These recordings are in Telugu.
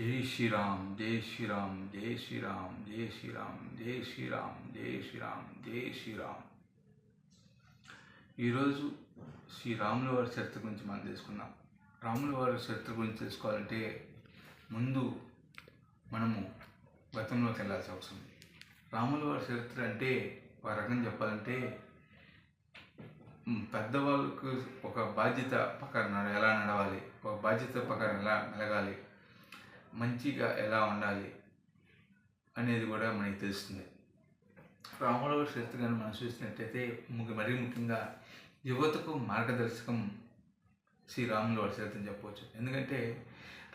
జై శ్రీరామ్ జై శ్రీరామ్ జై శ్రీరామ్ జై శ్రీరామ్ జై శ్రీరామ్ జై శ్రీరామ్ జై శ్రీరామ్. ఈరోజు శ్రీ రాముల వారి చరిత్ర గురించి మనం తెలుసుకుందాం. రాముల వారి చరిత్ర గురించి తెలుసుకోవాలంటే ముందు మనము గతంలోకి వెళ్ళాల్సి అవసరం. రాముల వారి చరిత్ర అంటే ఒక రకం చెప్పాలంటే పెద్దవాళ్ళకు ఒక బాధ్యత ప్రకారం నడ- ఎలా నడవాలి? ఒక బాధ్యత ప్రకారం ఎలా మెలగాలి? మంచిగా ఎలా ఉండాలి అనేది కూడా మనకి తెలుస్తుంది. రాముల వారి చరిత్ర కానీ మనం చూసినట్టయితే మరీ ముఖ్యంగా యువతకు మార్గదర్శకం శ్రీ రాముల వారి చరిత్ర చెప్పవచ్చు. ఎందుకంటే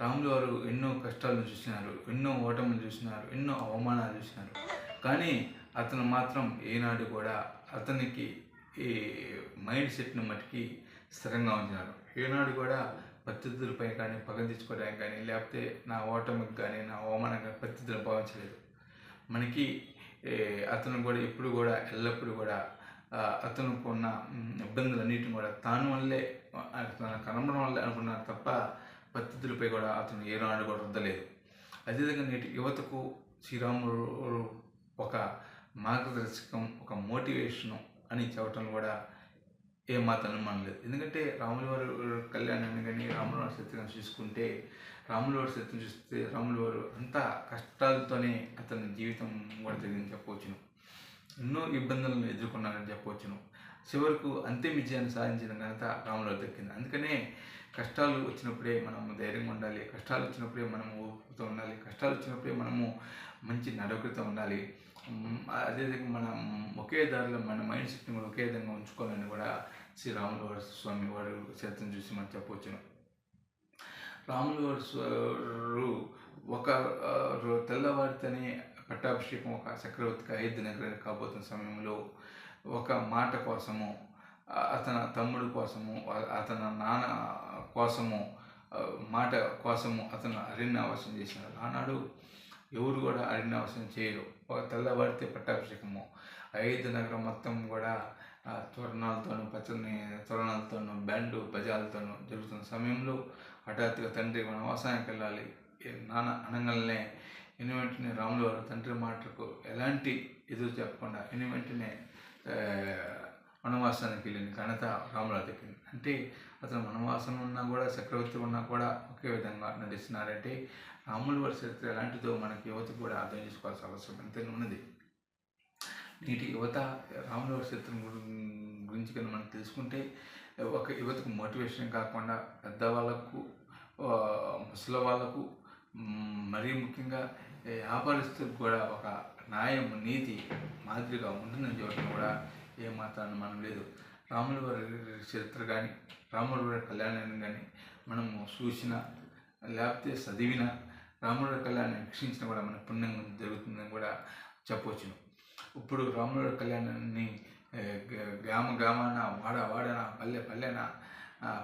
రాములు వారు ఎన్నో కష్టాలను చూసినారు ఎన్నో ఓటములు చూసినారు ఎన్నో అవమానాలు చూసినారు. కానీ అతను మాత్రం ఏనాడు కూడా అతనికి ఈ మైండ్ సెట్ని మట్టుకి స్థిరంగా ఉంచినారు ఏనాడు కూడా పరిస్థితులపై కానీ పగ తెచ్చుకోవడానికి కానీ లేకపోతే నా ఓటమికి కానీ నా అవమానంగా పరిస్థితులను భావించలేదు. మనకి అతను కూడా ఎప్పుడు కూడా ఎల్లప్పుడూ కూడా అతనుకు ఉన్న మ్, ఇబ్బందులన్నిటిని కూడా తాను వల్లే తన కనబడం వల్లే అనుకున్నారు తప్ప పరిస్థితులపై కూడా అతను ఏనాడు కూడా రుద్దలేదు అదేవిధంగా నేటి యువతకు శ్రీరాముడు ఒక మార్గదర్శకం ఒక మోటివేషను అని చెప్పటం కూడా ఏమాత్రం అనుమానం లేదు. ఎందుకంటే రాముల వారి కళ్యాణాన్ని కానీ రాముల వారి శత్రుని చూసుకుంటే రాముల వారి శత్రుని చూస్తే రాముల వారు అంతా కష్టాలతోనే అతని జీవితం కూడా జరిగింది చెప్పవచ్చును. ఎన్నో ఇబ్బందులను ఎదుర్కొన్నారని చెప్పవచ్చును. చివరకు అంతే విజయాన్ని సాధించిన ఘనత రాముల వారికి దక్కింది అందుకనే కష్టాలు వచ్చినప్పుడే మనము ధైర్యంగా ఉండాలి. కష్టాలు వచ్చినప్పుడే మనము ఓపికతో ఉండాలి. కష్టాలు వచ్చినప్పుడే మనము మంచి నడవకతో ఉండాలి. అదేవిధంగా మనం ఒకే దారిలో మన మైండ్ సెట్ని కూడా ఒకే విధంగా ఉంచుకోవాలని కూడా శ్రీ రాముల వారి స్వామి వారు చరిత్రను చూసి మనం చెప్పవచ్చును రాముల వారి స్వారు ఒక తెల్లవారితోనే పట్టాభిషేకం ఒక చక్రవర్తికి అయోధ్య నగరానికి కాబోతున్న సమయంలో ఒక మాట కోసము అతని తమ్ముడు కోసము అతని నాన్న కోసము మాట కోసము అతను అరణ్యవాసం చేసినాడు ఆనాడు ఎవరు కూడా అరణ్యావాసం చేయరు. ఒక తెల్లవారితే పట్టాభిషేకము. ఐదు నగరం మొత్తం కూడా తోరణాలతోనూ పచ్చని తోరణాలతోనూ బ్యాండు భజాలతోనూ జరుగుతున్న సమయంలో హఠాత్తుగా తండ్రి వనవాసానికి వెళ్ళాలి. నాన్న అనగానే ఎన్ని వెంటనే రాములు వారు తండ్రి మాటకు ఎలాంటి ఎదురు చెప్పకుండా ఎన్ని వెంటనే వనవాసానికి వెళ్ళిన ఘనత రామరాధకి అంటే అతను వనవాసం ఉన్నా కూడా చక్రవర్తి ఉన్నా కూడా ఒకే విధంగా నటిస్తున్నారంటే రాముల వారి చరిత్ర ఎలాంటిదో మనకి యువత కూడా అర్థం చేసుకోవాల్సిన అవసరం ఎంతైనా ఉన్నది. నేటి యువత రాముల వారి చరిత్ర గురించి కనుక మనం తెలుసుకుంటే ఒక యువతకు మోటివేషన్ కాకుండా పెద్దవాళ్ళకు ముసలి వాళ్ళకు మరీ ముఖ్యంగా వ్యాపారస్తులకు కూడా ఒక న్యాయం నీతి మాదిరిగా ఉంటుందని చెప్పడం కూడా ఏమాత్రం మనం లేదు. రాముల వారి చరిత్ర కానీ రాముల వారి కళ్యాణాన్ని కానీ మనము చూసిన లేకపోతే చదివిన రాముల కళ్యాణాన్ని వీక్షించిన కూడా మన పుణ్యం జరుగుతుందని కూడా చెప్పవచ్చును. ఇప్పుడు రాముల కళ్యాణాన్ని గ్రామ గ్రామాన వాడ వాడన పల్లె పల్లెన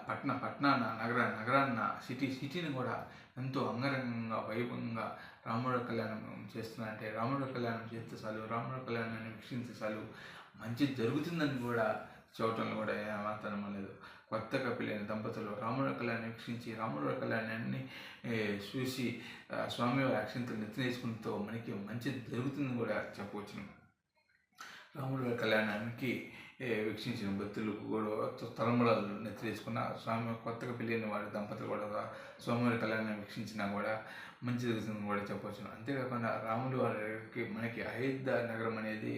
పట్టణ పట్టణాన నగర నగరాన్న సిటీ సిటీని కూడా ఎంతో అంగరంగంగా వైభవంగా రాముడు కళ్యాణం చేస్తున్నారంటే రాముడు కళ్యాణం చేస్తే చాలు రాముడు కళ్యాణాన్ని వీక్షించే చాలు మంచి జరుగుతుందని కూడా చూడటంలో కూడా ఏమాత్రం లేదు. కొత్తగా పెళ్ళైన దంపతులు రాముడు కళ్యాణ్ వీక్షించి రాముడు కళ్యాణాన్ని చూసి స్వామివారి అక్షంతలు నెత్తినేసుకుంటూ మనకి మంచి జరుగుతుందని కూడా చెప్పవచ్చును. రాముల కళ్యాణానికి వీక్షించిన భక్తులు కూడా తలంబడాలు నెత్తిరేసుకున్న స్వామి కొత్తగా పెళ్ళైన వారి దంపతులు కూడా స్వామివారి కళ్యాణాన్ని వీక్షించినా కూడా మంచి జరుగుతుందని కూడా చెప్పవచ్చు అంతేకాకుండా రాములు వారికి మనకి అయోధ్య నగరం అనేది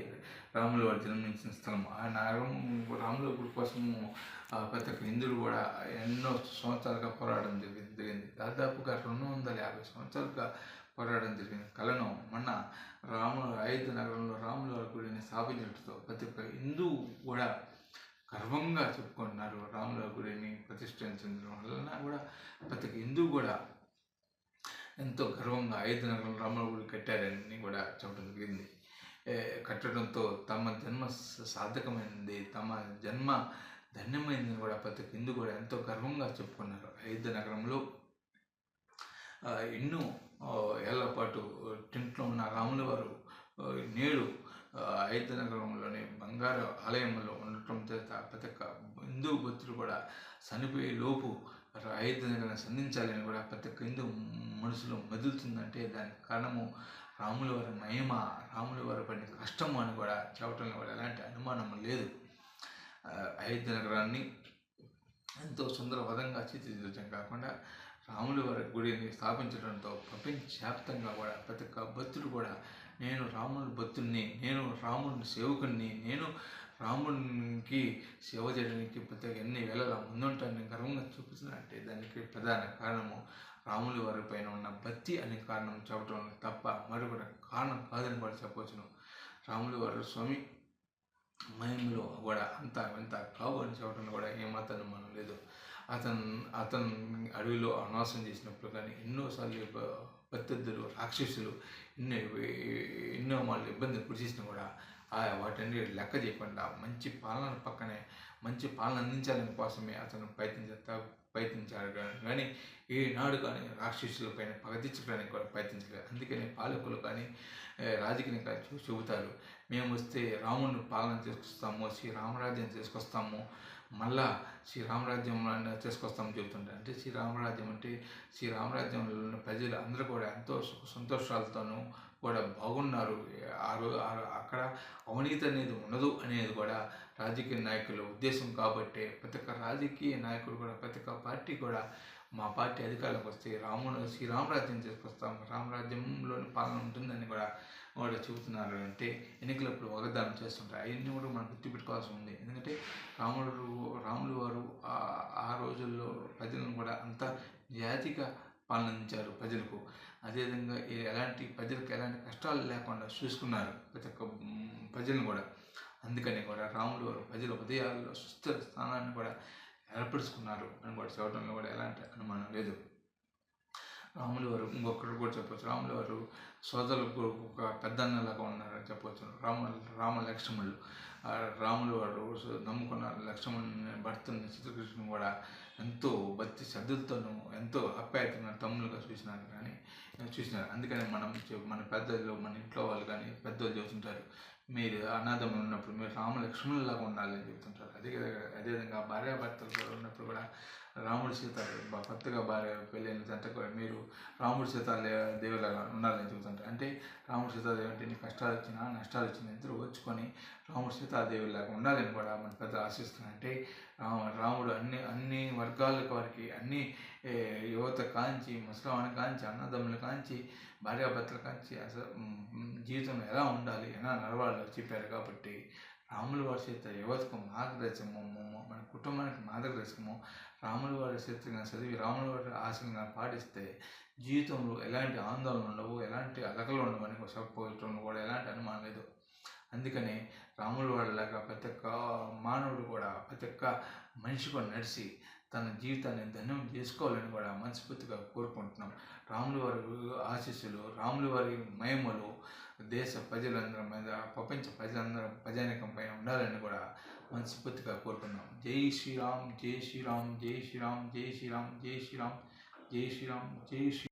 రాములు వారి జన్మించిన స్థలం. ఆ నగరం రాముల గుడి కోసము ఆ, ప్రతి ఒక్క హిందువులు కూడా ఎన్నో సంవత్సరాలుగా పోరాడడం జరిగింది జరిగింది. దాదాపుగా రెండు వందల యాభై సంవత్సరాలుగా పోరాడడం జరిగింది. కలను మొన్న రాముల ఆయుధ నగరంలో రాముల గుడిని స్థాపించడంతో ప్రతి ఒక్క హిందువు కూడా గర్వంగా చెప్పుకుంటున్నారు. రాముల గుడిని ప్రతిష్ఠించడం వలన కూడా ప్రతి ఒక్క హిందువు కూడా ఎంతో గర్వంగా ఐదు నగరంలో రాముల గుడి కట్టారని కూడా చెప్పడం జరిగింది. ఏ, కట్టడంతో తమ జన్మ స- సార్థకమైంది. తమ జన్మ ధన్యమైందని కూడా ప్రతి ఒక్క హిందూ కూడా ఎంతో గర్వంగా చెప్పుకున్నారు. అయోధ్య నగరంలో ఎన్నో ఆ, పాటు టెంట్లో ఉన్న రాముల వారు నేడు ఆ, అయోధ్య నగరంలోని బంగారు ఆలయంలో ఉండటం చేత ప్రతి ఒక్క హిందూ భక్తులు కూడా చనిపోయే లోపు అయోధ్య నగరాన్ని సంధించాలని కూడా ప్రతి ఒక్క హిందూ మనసులో మెదులుతుందంటే దానికి కారణము రాముల వారి మహిమ రాముల వారి పడిన కష్టము అని కూడా చెప్పడంలో కూడా ఎలాంటి అనుమానం లేదు. అయోధ్య నగరాన్ని ఎంతో సుందరవదంగా చిత్రం కాకుండా రాముల వారి గుడిని స్థాపించడంతో ప్రపంచవ్యాప్తంగా కూడా ప్రతి ఒక్క భక్తుడు కూడా నేను రాముని భక్తుడిని నేను రాముని సేవకుడిని నేను రామునికి సేవ చేయడానికి ప్రతి ఎన్ని వేళలా ముందుంటానని గర్వంగా చూపిస్తున్నట్టే దానికి ప్రధాన కారణము రాముల వారి పైన ఉన్న భక్తి అనే కారణం చెప్పడం తప్ప మరొకటి కారణం కాదని కూడా చెప్పవచ్చును. రాముల వారి స్వామి మహిమలో కూడా అంత ఎంత కావు అని చెప్పడంలో కూడా ఏమాత్రం మనం లేదు. అతను అతను అడవిలో అనవాసం చేసినప్పుడు కానీ ఎన్నోసార్లు పెద్దలు ప్రత్యర్థులు రాక్షసులు ఎన్నో ఎన్నో వాళ్ళు ఇబ్బందులు గురి చేసినా కూడా వాటిని లెక్క చేయకుండా మంచి పాలన పక్కనే మంచి పాలన అందించాలని కోసమే అతను ప్రయత్నించ ప్రయత్నించాడు కా- కానీ ఈనాడు కానీ రాక్షసుల పైన పగతించడానికి కూడా ప్రయత్నించలేదు. అందుకని పాలకులు కానీ రాజకీయం కానీ చెబుతారు మేము వస్తే రాముడిని పాలన చేసుకొస్తాము శ్రీ రామరాజ్యం తీసుకొస్తాము మళ్ళా శ్రీరామరాజ్యం రామరాజ్యం చెబుతుంటారు. అంటే శ్రీరామరాజ్యం అంటే శ్రీరామరాజ్యంలో ఉన్న ప్రజలు అందరూ కూడా ఎంతో సంతోషాలతోనూ కూడా బాగున్నారు. ఆ అక్కడ అవినీతి అనేది ఉండదు అనేది కూడా రాజకీయ నాయకుల ఉద్దేశం కాబట్టి ప్రతి ఒక్క రాజకీయ నాయకుడు కూడా ప్రతి ఒక్క పార్టీ కూడా మా పార్టీ అధికారంలోకి వస్తే రాముడు శ్రీరామరాజ్యం తీసుకొస్తాం రామరాజ్యంలోని పాలన ఉంటుందని కూడా వాళ్ళు చెబుతున్నారు అంటే ఎన్నికలప్పుడు వాగ్దానం చేస్తుంటారు. అవన్నీ కూడా మనం గుర్తుపెట్టుకోవాల్సి ఉంది. ఎందుకంటే రాముడు రాములు వారు ఆ- ఆ రోజుల్లో ప్రజలను కూడా అంత జాతిగా పాలనందించారు ప్రజలకు. అదేవిధంగా ఎలాంటి ప్రజలకు ఎలాంటి కష్టాలు లేకుండా చూసుకున్నారు ప్రతి ఒక్క ప్రజలను కూడా. అందుకని కూడా రాములు వారు ప్రజల హృదయాల్లో సుస్థిర స్థానాన్ని కూడా ఏర్పరుచుకున్నారు అని కూడా చూడటంలో కూడా ఎలాంటి అనుమానం లేదు. రాములు వారు ఇంకొకరు కూడా చెప్పవచ్చు రాములు వారు సోదరులకు ఒక పెద్దన్నలాగా ఉన్నారని చెప్పవచ్చు రామ రామ లక్ష్మణులు. రాములు వారు నమ్ముకున్న లక్ష్మణుని భర్తని చిత్రకృష్ణుని కూడా ఎంతో భక్తి శ్రద్ధలతోనూ ఎంతో ఆప్యాయతగా తమ్ములుగా చూసినారు కానీ చూసినారు. అందుకని మనం మన పెద్దలు మన ఇంట్లో వాళ్ళు కానీ పెద్దలు చూస్తుంటారు మీరు అనాథములు ఉన్నప్పుడు మీరు రామ లక్ష్మణులాగా ఉండాలని చెబుతుంటారు. అదే అదేవిధంగా భార్యాభర్తలు కూడా ఉన్నప్పుడు కూడా రాముడు సీత కొత్తగా భార్య పెళ్ళైన జంట మీరు రాముడు సీత దేవులాగా ఉండాలని చెబుతుంటారు. అంటే రాముడు సీతాదేవి అంటే నీ కష్టాలు వచ్చినా నష్టాలు వచ్చినా ఇద్దరు వచ్చుకొని రాముడు సీతాదేవిలాగా ఉండాలని కూడా మన పెద్ద ఆశిస్తున్నారంటే రాముడు అన్ని అన్ని వర్గాల వారికి అన్ని యువత కాంచి ముసలామని కాంచి అన్నదమ్ములు కాంచి భార్యాభర్తలు కాంచి అసలు జీవితంలో ఎలా ఉండాలి ఎలా నడవాలో చెప్పారు కాబట్టి రాముల వారి చేత యువతకు మార్గదర్శకము మన కుటుంబానికి మార్గదర్శకము రాముల వారి చేతిగా చదివి రాముల వారి ఆశగా పాటిస్తే జీవితంలో ఎలాంటి ఆందోళన ఉండవు ఎలాంటి అలకలు ఉండవు అని కూడా ఎలాంటి అనుమానం లేదు. అందుకని రాముల వాడిలాగా ప్రతి ఒక్క మానవుడు కూడా ప్రతి ఒక్క మనిషి కూడా నడిచి తన జీవితాన్ని ధన్యం చేసుకోవాలని కూడా మనస్ఫూర్తిగా కోరుకుంటున్నాం. రాములు వారి ఆశీస్సులు రాములు వారి మహిమలు దేశ ప్రజలందరి మీద ప్రపంచ ప్రజలందరం ప్రజానికం పైన ఉండాలని కూడా మనస్ఫూర్తిగా కోరుకున్నాం జై శ్రీరామ్ జై శ్రీరామ్ జై శ్రీరామ్ జై శ్రీరామ్ జై శ్రీరామ్ జై శ్రీరామ్ జై శ్రీ